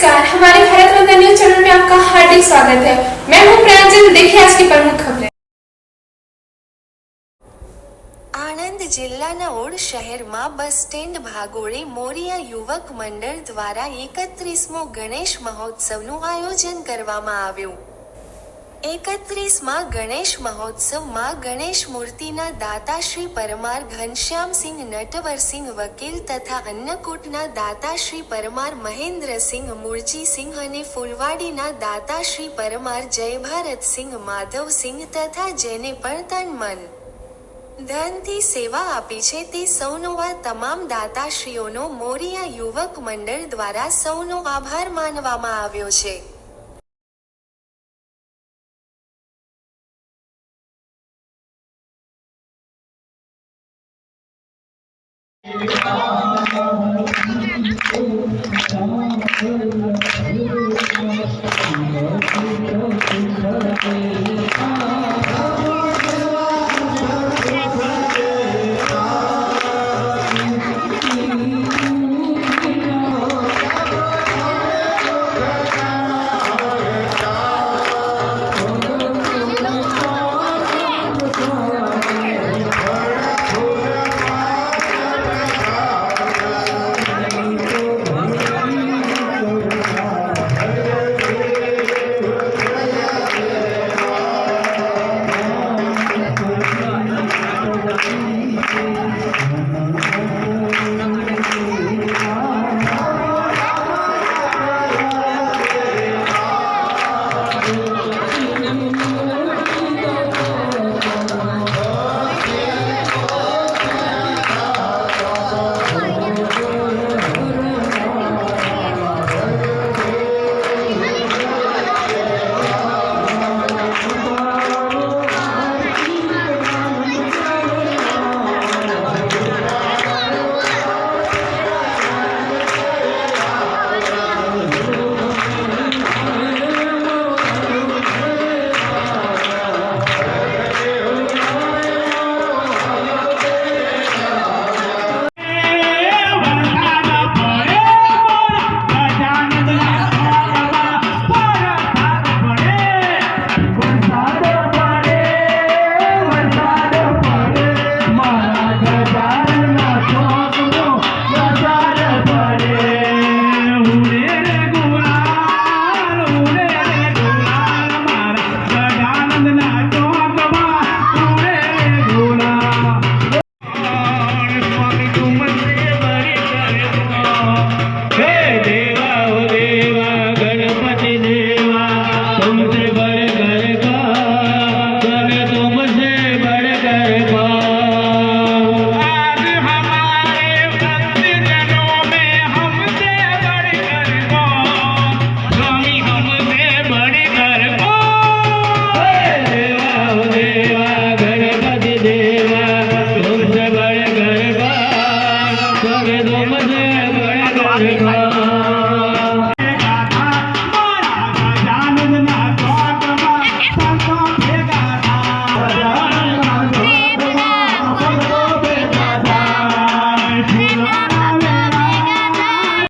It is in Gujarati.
नमस्कार हमारे भारत रत्न न्यूज चैनल में आपका हार्दिक स्वागत है मैं हूं प्रांजल देखिए आज की प्रमुख खबरें આણંદ જિલ્લાના ઓડ શહેરમાં બસ સ્ટેન્ડ ભાગોળે મોરિયા યુવક મંડળ દ્વારા એકત્રીસમો ગણેશ મહોત્સવનું આયોજન કરવામાં આવ્યું એકત્રીસમાં ગણેશ મહોત્સવમાં ગણેશ મૂર્તિના દાતા શ્રી પરમાર ઘનશ્યામસિંહ નટવરસિંહ વકીલ તથા અન્નકૂટના દાતા શ્રી પરમાર મહેન્દ્રસિંહ મૂળજીસિંહ અને ફૂલવાડીના દાતા શ્રી પરમાર જયભારતસિંહ માધવસિંહ તથા જેને પણ તન મન ધનથી સેવા આપી છે તે સૌનો આ તમામ દાતાશ્રીઓનો મોરિયા યુવક મંડળ દ્વારા સૌનો આભાર માનવામાં આવ્યો છે. 네, 감사합니다.